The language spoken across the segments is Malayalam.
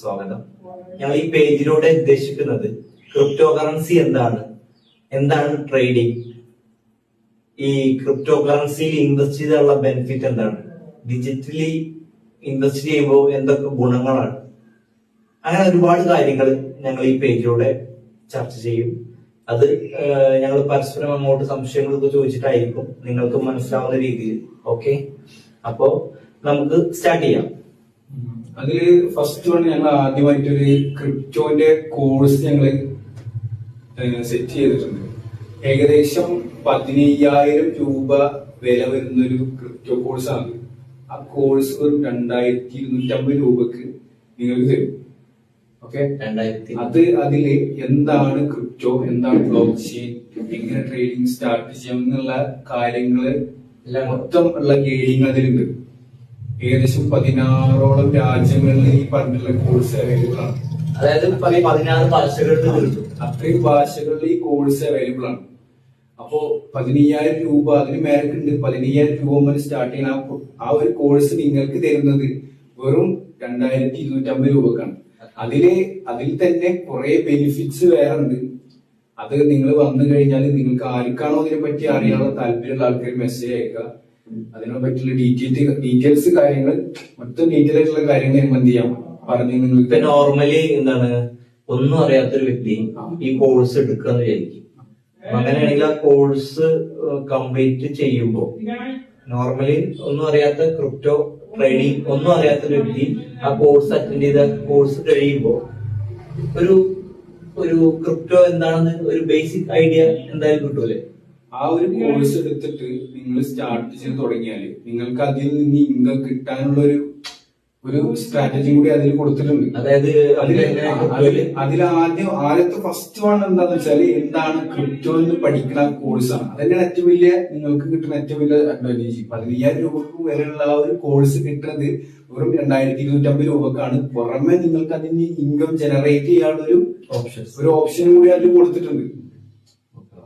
സ്വാഗതം. ഞങ്ങൾ ഈ പേജിലൂടെ ഉദ്ദേശിക്കുന്നത് ക്രിപ്റ്റോ കറൻസി എന്താണ്? എന്താണ് ട്രേഡിംഗ് ഈ ക്രിപ്റ്റോ കറൻസിയിൽ ഇൻവെസ്റ്റ് ചെയ്താലുള്ള ബെനിഫിറ്റ് എന്താണ്? ഡിജിറ്റലി ഇൻവെസ്റ്റ് ചെയ്യുമ്പോൾ എന്തൊക്കെ ഗുണങ്ങളാണ്? അങ്ങനെ ഒരുപാട് കാര്യങ്ങൾ ഞങ്ങൾ ഈ പേജിലൂടെ ചർച്ച ചെയ്യും. അത് ഞങ്ങൾ പരസ്പരം അങ്ങോട്ട് സംശയങ്ങളൊക്കെ ചോദിച്ചിട്ടായിരിക്കും നിങ്ങൾക്ക് മനസ്സിലാവുന്ന രീതിയിൽ. ഓക്കെ അപ്പോ നമുക്ക് സ്റ്റാർട്ട് ചെയ്യാം. അതിൽ ഫസ്റ്റ് വൺ ഞങ്ങൾ ആദ്യമായിട്ടൊരു ക്രിപ്റ്റോന്റെ കോഴ്സ് ഞങ്ങൾ സെറ്റ് ചെയ്തിട്ടുണ്ട്. ഏകദേശം പതിനയ്യായിരം രൂപ വില വരുന്ന ഒരു ക്രിപ്റ്റോ കോഴ്സാണ് ആ കോഴ്സ് ഒരു രണ്ടായിരത്തി ഇരുന്നൂറ്റമ്പത് രൂപക്ക് നിങ്ങൾക്ക് തരും. ഓക്കെ? രണ്ടായിരത്തി അത് അതിൽ എന്താണ് ക്രിപ്റ്റോ എന്താണ് ബ്ലോക്ക് ചെയിൻ എങ്ങനെ ട്രേഡിംഗ് സ്റ്റാർട്ട് ചെയ്യാം എന്നുള്ള കാര്യങ്ങൾ മൊത്തം ഉള്ള ഗൈഡിങ് അതിലുണ്ട്. ഏകദേശം പതിനാറോളം രാജ്യങ്ങളിൽ ഈ പറഞ്ഞിട്ടുള്ള കോഴ്സ് അവൈലബിൾ ആണ്. അതായത് പതിനാറ് ഭാഷകളിൽ അത്രയും ഭാഷകളിൽ ഈ കോഴ്സ് അവൈലബിൾ ആണ്. അപ്പോ പതിനയ്യായിരം രൂപ അതിന് മേരക്കുണ്ട് പതിനയ്യായിരം രൂപ മുതൽ സ്റ്റാർട്ട് ചെയ്യുന്ന ആ ആ ഒരു കോഴ്സ് നിങ്ങൾക്ക് തരുന്നത് വെറും രണ്ടായിരത്തി ഇരുന്നൂറ്റമ്പത് രൂപക്കാണ്. അതിൽ അതിൽ തന്നെ കുറെ ബെനിഫിറ്റ്സ് വേറെ ഉണ്ട്. അത് നിങ്ങൾ വന്നു കഴിഞ്ഞാൽ നിങ്ങൾക്ക് ആർക്കാണോ ഇതിനെ പറ്റി അറിയാനുള്ള താല്പര്യമുള്ള ആൾക്കാർ മെസ്സേജ് അയക്കുക. അതിനെ പറ്റിയുള്ള ഡീറ്റെയിൽ ഡീറ്റെയിൽസ് കാര്യങ്ങൾ മൊത്തം ഡീറ്റെയിൽ ആയിട്ടുള്ള കാര്യങ്ങൾ ഞങ്ങൾ എന്ത് ചെയ്യാം? പറഞ്ഞു ഇപ്പൊ നിങ്ങൾക്ക് നോർമലി എന്താണ്? ഒന്നും അറിയാത്തൊരു വ്യക്തി ഈ കോഴ്സ് എടുക്കാന്ന് വിചാരിക്കും. അങ്ങനെയാണെങ്കിൽ ആ കോഴ്സ് കംപ്ലീറ്റ് ചെയ്യുമ്പോൾ നോർമലി ഒന്നും അറിയാത്ത ക്രിപ്റ്റോ ട്രേഡിംഗ് ഒന്നും അറിയാത്ത ഒരു വ്യക്തി ആ കോഴ്സ് അറ്റൻഡ് ചെയ്ത കോഴ്സ് കഴിയുമ്പോൾ ഒരു ഒരു ക്രിപ്റ്റോ എന്താണെന്ന് ഒരു ബേസിക് ഐഡിയ എന്തായാലും കിട്ടൂലേ? ആ ഒരു കോഴ്സ് എടുത്തിട്ട് നിങ്ങൾ സ്റ്റാർട്ട് ചെയ്ത് തുടങ്ങിയാൽ നിങ്ങൾക്ക് അതിൽ നിന്ന് ഇൻകം കിട്ടാനുള്ള ഒരു ഒരു സ്ട്രാറ്റജി കൂടി അതിൽ കൊടുത്തിട്ടുണ്ട്. അതായത് അതിൽ ആദ്യം ആദ്യത്തെ ഫസ്റ്റ് വൺ എന്താന്ന് വെച്ചാൽ എന്താണ് ക്രിപ്റ്റോ എന്ന് പഠിക്കുന്ന കോഴ്സാണ് അതന്നെയാണ് ഏറ്റവും വലിയ നിങ്ങൾക്ക് കിട്ടുന്ന ഏറ്റവും വലിയ അഡ്വാന്റേജ് പതിനയ്യായിരം രൂപക്ക് വരെയുള്ള ആ ഒരു കോഴ്സ് കിട്ടുന്നത് വെറും രണ്ടായിരത്തി ഇരുന്നൂറ്റമ്പത് രൂപക്കാണ്. പുറമെ നിങ്ങൾക്ക് അതിന് ഇൻകം ജനറേറ്റ് ചെയ്യാനുള്ള ഒരു ഓപ്ഷൻ ഒരു ഓപ്ഷൻ കൂടി അതിൽ കൊടുത്തിട്ടുണ്ട്.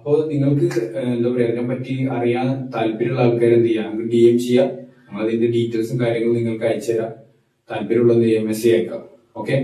അപ്പോ നിങ്ങൾക്ക് എന്താ പറയാ അതിനെ പറ്റി അറിയാൻ താല്പര്യമുള്ള ആൾക്കാർ എന്ത് ചെയ്യാം? ഡി എം ചെയ്യാം. നമ്മൾ അതിന്റെ ഡീറ്റെയിൽസും കാര്യങ്ങളും നിങ്ങൾക്ക് അയച്ചു തരാം താല്പര്യമുള്ള എസ് സി അയക്കാം ഓക്കെ